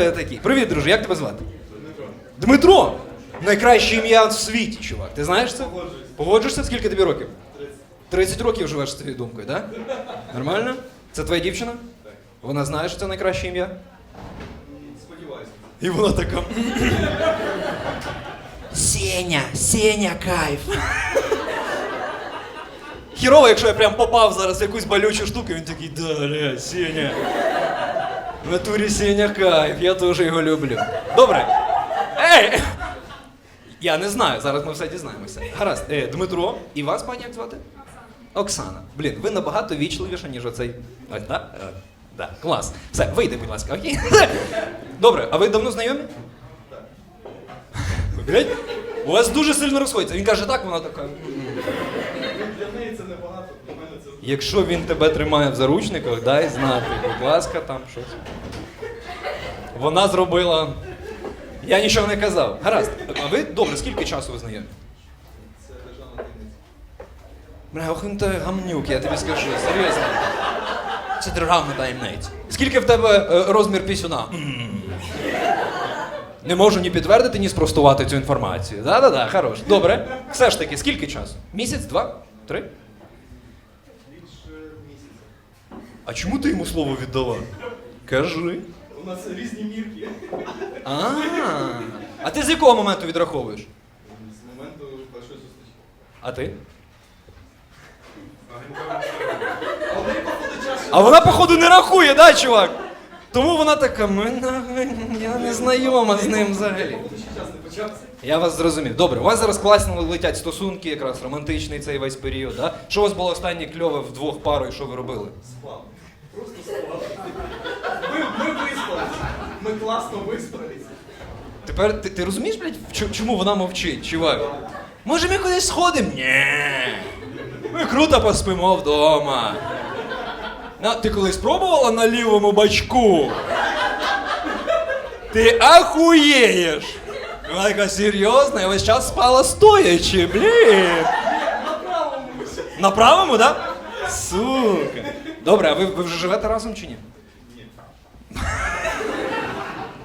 тебе такий. Привіт, друже, як тебе звати? Дмитро. Дмитро! Найкраще ім'я в світі, чувак. Ти знаєш це? Погоджуюсь. Погоджуєшся? Скільки тобі років? 30. 30 років живеш з цією думкою, так? Да? Нормально? Це твоя дівчина? Так. Вона знає, що це найкраще ім'я? Сподіваюся. І вона така. Сеня, Сеня, кайф. Хірово, якщо я прям попав зараз в якусь болючу штуку, він такий, да, ля, Сеня. В натурі Сеня кайф, я теж його люблю. Добре. Ей! Я не знаю, зараз ми все дізнаємося. Гаразд, е, Дмитро, і вас, пані, як звати? Оксана. Блін, ви набагато вічливіша, ніж оцей. Ось, так? Е, да, клас. Все, вийди, будь ласка, окей? Добре, а ви давно знайомі? Так. Блять, у вас дуже сильно розходиться. Він каже так, вона така. «М». Для неї це небагато, для мене це Якщо він тебе тримає в заручниках, дай знати, будь ласка, там щось. Вона зробила. Я нічого не казав. Гаразд. А ви добре, скільки часу ви знайомі? це державна таємниця. Бля, ти гамнюк, я тобі скажу, серйозно. Це державна таємниця. Скільки в тебе е, розмір пісюна? Не можу ні підтвердити, ні спростувати цю інформацію. Да-да-да, хорош. Добре. Все ж таки, скільки часу? Місяць, два, три? Більше місяця. А чому ти йому слово віддала? Кажи. У нас різні мірки. А, а ти з якого моменту відраховуєш? З моменту першої зустрічі. А ти? А вона, походу, не рахує, да, чувак? Тому вона така, ми я не знайома з ним взагалі. Я вас зрозумів. Добре, у вас зараз класно летять стосунки, якраз романтичний цей весь період. Да? Що у вас було останнє кльове вдвох парою, що ви робили? Спав. Просто спав. Ми, ми виспались. Ми класно виспались. Тепер ти, ти розумієш, блядь, в чому вона мовчить, чувак? Може, ми кудись сходимо? Ні. Ми круто поспимо вдома. На, ти колись пробувала на лівому бачку? Ти ахуєєш! Вона така серйозна, я весь час спала стоячи, блін. На правому висі. На правому, да? Сука. Добре, а ви, ви вже живете разом чи ні? Ні.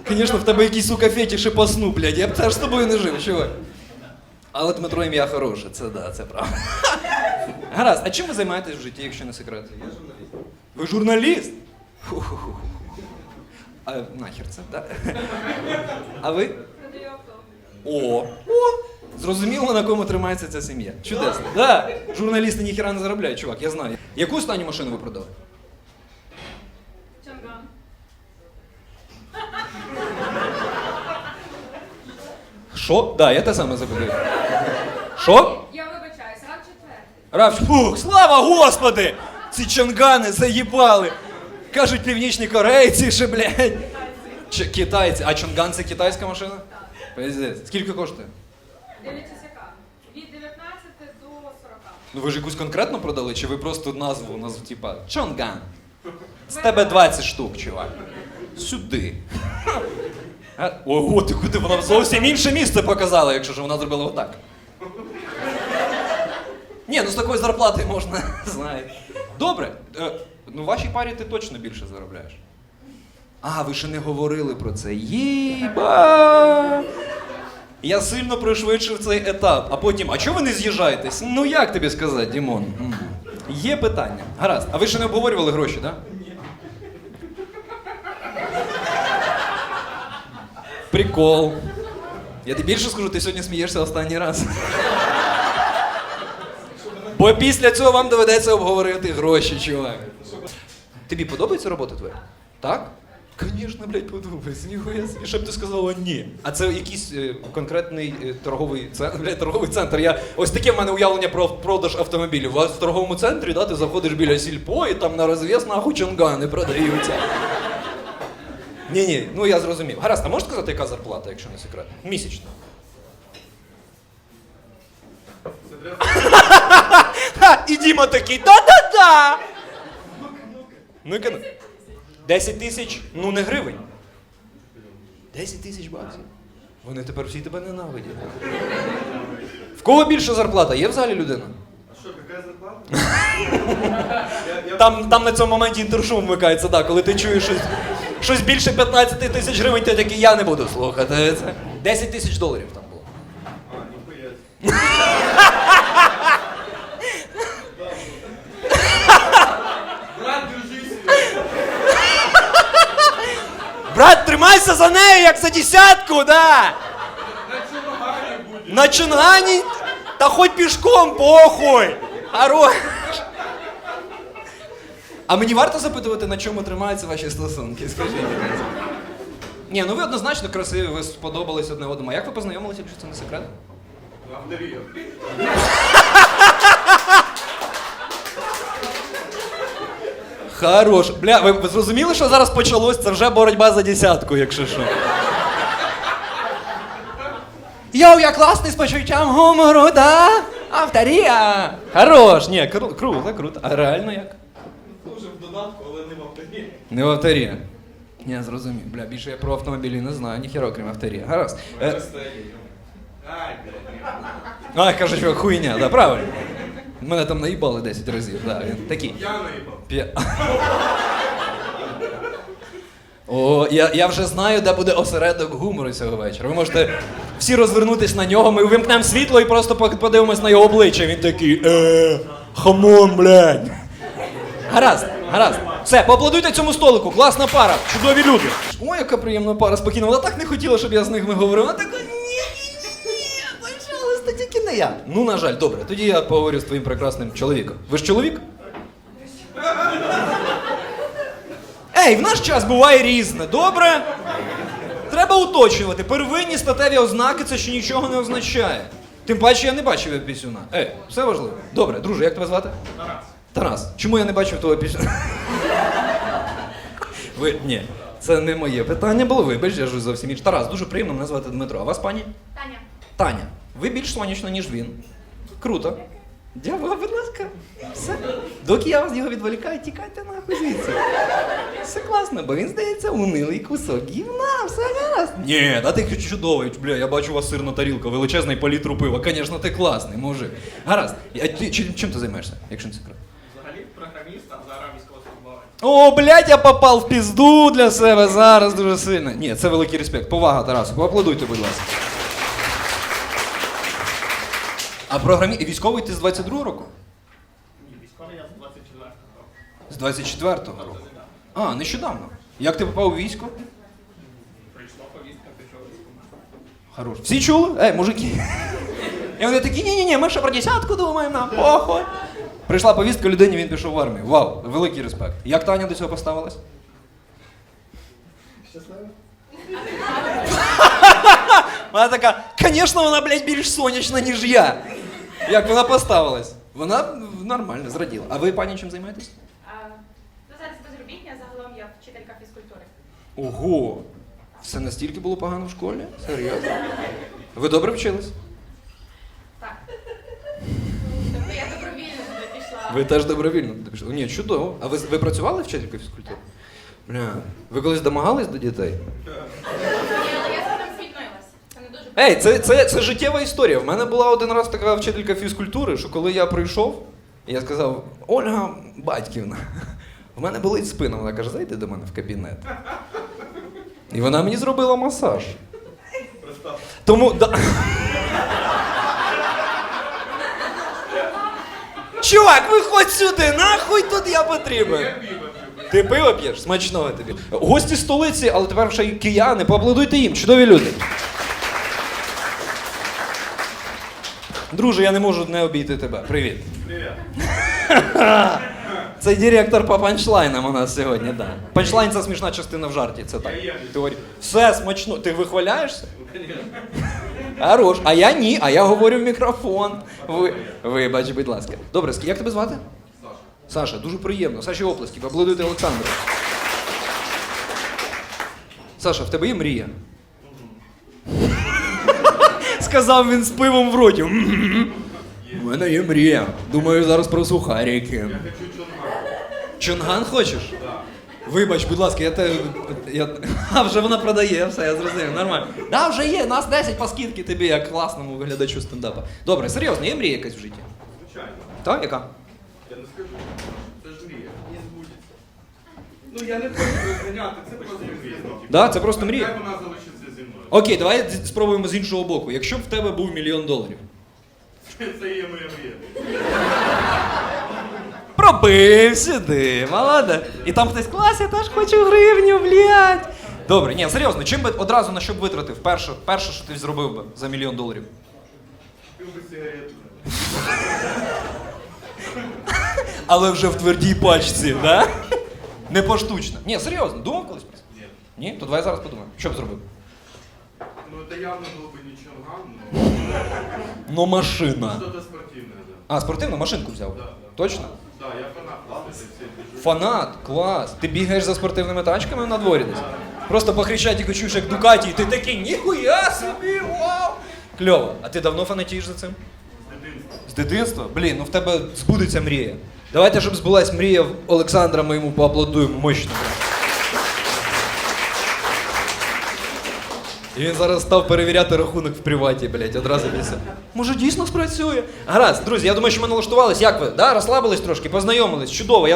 Звісно, в тебе якісь сука фетіші по сну, блядь. Я б теж з тобою не жив, чувак. Але Дмитро ім'я хороше, це да, це правда. Гаразд, а чим ви займаєтесь в житті, якщо не секрет? Я журналіст. Ви журналіст? Ху-ху-ху. А нахер це, так? А ви? Продаю авто. О! О! Зрозуміло, на кому тримається ця сім'я. Чудесно. Да. Журналісти ніхіра не заробляють, чувак, я знаю. Яку останню машину ви продали? Чанган. Що? Да, я те саме запитую. Що? Я вибачаюсь, рад четвертий. Равч, фух, слава Господи! Ці чонгани заїбали. Кажуть північні корейці, що, блядь. Чи, китайці. А чонган це китайська машина? Пиздець. Скільки коштує? Дивлячись яка. Від 19 до 40. Ну ви ж якусь конкретно продали, чи ви просто назву назву, типа Чонган. З тебе 20 штук, чувак. Сюди. Ого, ти куди? Вона зовсім інше місце показала, якщо ж вона зробила отак. Ні, ну з такої зарплати можна, знаєте. Добре. Е, ну, в вашій парі ти точно більше заробляєш. А, ви ще не говорили про це. Єба! Я сильно пришвидшив цей етап, а потім, а чого ви не з'їжджаєтесь? Ну як тобі сказати, Дімон? М. Є питання. Гаразд. А ви ще не обговорювали гроші, так? Ні. Прикол. Я тобі більше скажу, ти сьогодні смієшся останній раз. Бо після цього вам доведеться обговорити гроші, чувак. Тобі подобається робота твоя? Так? Звісно, блядь, подобається. Ніхуя собі, щоб ти сказала ні. А це якийсь е, конкретний е, торговий центр, блядь, торговий центр. Я, ось таке в мене уявлення про продаж автомобілів. У вас в торговому центрі, да, ти заходиш біля сільпо і там на розв'яз нахуй чонгани продаються. Ні, ні, ну я зрозумів. Гаразд, а можеш сказати, яка зарплата, якщо не секрет? Місячна. Це треба. Ха, і Діма такий, да-да-да! Ну-ка, ну. 10 тисяч, ну не гривень. 10 тисяч баксів. Вони тепер всі тебе ненавидять. В кого більша зарплата? Є в залі людина? А що, яка зарплата? Там, там на цьому моменті інтершум вмикається, да, коли ти чуєш щось, щось більше 15 тисяч гривень, ти такий, я не буду слухати це. 10 тисяч доларів там було. А, ніхуя. Брат, тримайся за нею, як за десятку, да! На чунагарі буде. На Чонгані? Та хоч пішком, похуй! Хорош! А мені варто запитувати, на чому тримаються ваші стосунки? Скажіть. Ні, ну ви однозначно красиві, ви сподобались одне одному. А як ви познайомилися, якщо це не секрет? Авдарія. Хорош. Бля, ви, ви зрозуміли, що зараз почалось? Це вже боротьба за десятку, якщо що. Йоу, я класний з почуттям гумору, да? Авторія. Хорош. Ні, кру- круто, круто. А реально як? Дуже в додатку, але не в авдарії. Не в авторія. Я зрозумів. Бля, більше я про автомобілі не знаю, ніхіра, окрім авторія. Гаразд. Е, Ай, блядь. а, кажуть, що хуйня, да, правильно. Мене там наїбали 10 разів, да, він такий. Я наїбав. П'я... О, я, я вже знаю, де буде осередок гумору цього вечора. Ви можете всі розвернутись на нього, ми вимкнемо світло і просто подивимось на його обличчя. Він такий. Е, хамон, блядь. Гаразд, гаразд. Все, поаплодуйте цьому столику. Класна пара, чудові люди. Ой, яка приємна пара, спокійно. Вона так не хотіла, щоб я з ними говорив. Вона така, я. Ну, на жаль, добре. Тоді я поговорю з твоїм прекрасним чоловіком. Ви ж чоловік? Ей, в наш час буває різне, добре? Треба уточнювати. Первинні статеві ознаки це ще нічого не означає. Тим паче я не бачив я пісюна. Ей, все важливо. Добре, друже, як тебе звати? Тарас. Тарас. Чому я не бачив твого пісюна? Ви ні, це не моє питання було. Вибач, я ж зовсім інше. Тарас, дуже приємно, мене звати Дмитро. А вас, пані? Таня. Таня. Ви більш сонячна, ніж він. Круто. Дякую, будь ласка. Все. Доки я вас його відволікаю, тікайте нахуй звідси. Все класно, бо він здається унилий кусок гівна, все гаразд. Ні, та ти чудовий, бля, я бачу у вас сирна тарілка, величезний палітру пива. Звісно, ти класний, мужик. Гаразд. А ти чим, чим ти займаєшся, якщо не секрет? Взагалі програміст, а зараз військовослужбовець. О, блядь, я попав в пізду для себе зараз дуже сильно. Ні, це великий респект. Повага, Тарасу. Поаплодуйте, будь ласка. А програмі... військовий ти з 22-го року? Ні, військовий я з 24-го. З 24-го року. А, нещодавно. Як ти попав у військо? Прийшла повістка, пішов військомат. Хорош. Всі чули? Ей, мужики. І вони такі, ні-ні-ні, ми ще про десятку думаємо, нам похуй. Прийшла повістка людині, він пішов в армію. Вау, великий респект. Як Таня до цього поставилась? Щасливо? Вона така, звісно, вона, блядь, більш сонячна, ніж я. Як вона поставилась? Вона нормально, зраділа. А ви, пані, чим займаєтесь? А, ну, зараз безробітня, загалом я вчителька фізкультури. Ого! Все настільки було погано в школі? Серйозно? Ви добре вчились? Так. Тобто я добровільно туди пішла. Ви теж добровільно туди пішли. Ні, чудово. А ви, ви працювали вчителькою фізкультури? Бля, ви колись домагались до дітей? Ні, але я з цим звільнилась. Це не дуже Ей, це, це, це життєва історія. В мене була один раз така вчителька фізкультури, що коли я прийшов, я сказав: Ольга Батьківна, в мене болить спина. Вона каже, зайди до мене в кабінет. І вона мені зробила масаж. Тому. Да... Чувак, виходь сюди, нахуй тут я потрібен. Я пиво. Ти пиво п'єш? Смачного тобі. Гості столиці, але тепер ще й кияни. Поаплодуйте їм, чудові люди. Друже, я не можу не обійти тебе. Привіт. Привіт. Це директор по панчлайнам у нас сьогодні, так. Да. Панчлайн це смішна частина в жарті, це так. Теорія. Все смачно. Ти вихваляєшся? Ну. Хорош. А я ні, а я говорю в мікрофон. Ви... Вибач, будь ласка. Добре, як тебе звати? Саша. Саша, дуже приємно. Саші оплески, поаплодуйте Олександру. Саша, в тебе є мрія? Сказав він з пивом в роті. У мене є мрія. Думаю зараз про сухарики. Я хочу чорна. Чонган хочеш? Да. Вибач, будь ласка, я те. Я... А, вже вона продає, все, я зрозумів, нормально. Да, вже є, нас 10 по скидки тобі, як класному виглядачу стендапа. Добре, серйозно, є мрія якась в житті? Звичайно. Так, яка? Я не скажу. Це ж мрія. Не збудеться. Ну я не хочу розганяти, це просто звісно. Да, це просто мрія. Хай вона мною. Окей, давай спробуємо з іншого боку. Якщо б в тебе був мільйон доларів. Це є моя мрія. Пробив сюди, молодець. І там хтось клас, я теж хочу гривню, блядь. Добре, ні, серйозно, чим би одразу на що б витратив? Перше, перше, що ти зробив би за мільйон доларів. Пив би сигарету. Але вже в твердій пачці, да? Не поштучно. Ні, серйозно, думав колись про це? Ні. Ні? То давай зараз подумаємо. Що б зробив? Ну это явно был бы не Чонган, но Ну, машина. что-то спортивное, да. А, спортивну машинку взяв? Да, да. Точно? Да, я фанат просто этой всей движухи. Фанат, клас. Ти бігаєш за спортивними тачками на дворі десь? Просто по Хрещатику чуєш, як Дукаті, і ти такий, ніхуя собі, вау! Кльово. А ти давно фанатієш за цим? З дитинства. З дитинства? Блін, ну в тебе збудеться мрія. Давайте, щоб збулась мрія в Олександра, ми йому поаплодуємо мощно. І він зараз став перевіряти рахунок в приваті, блядь, одразу після. Може, дійсно спрацює? Гаразд, друзі, я думаю, що ми налаштувались. Як ви? Да? Розслабились трошки, познайомились. Чудово. Я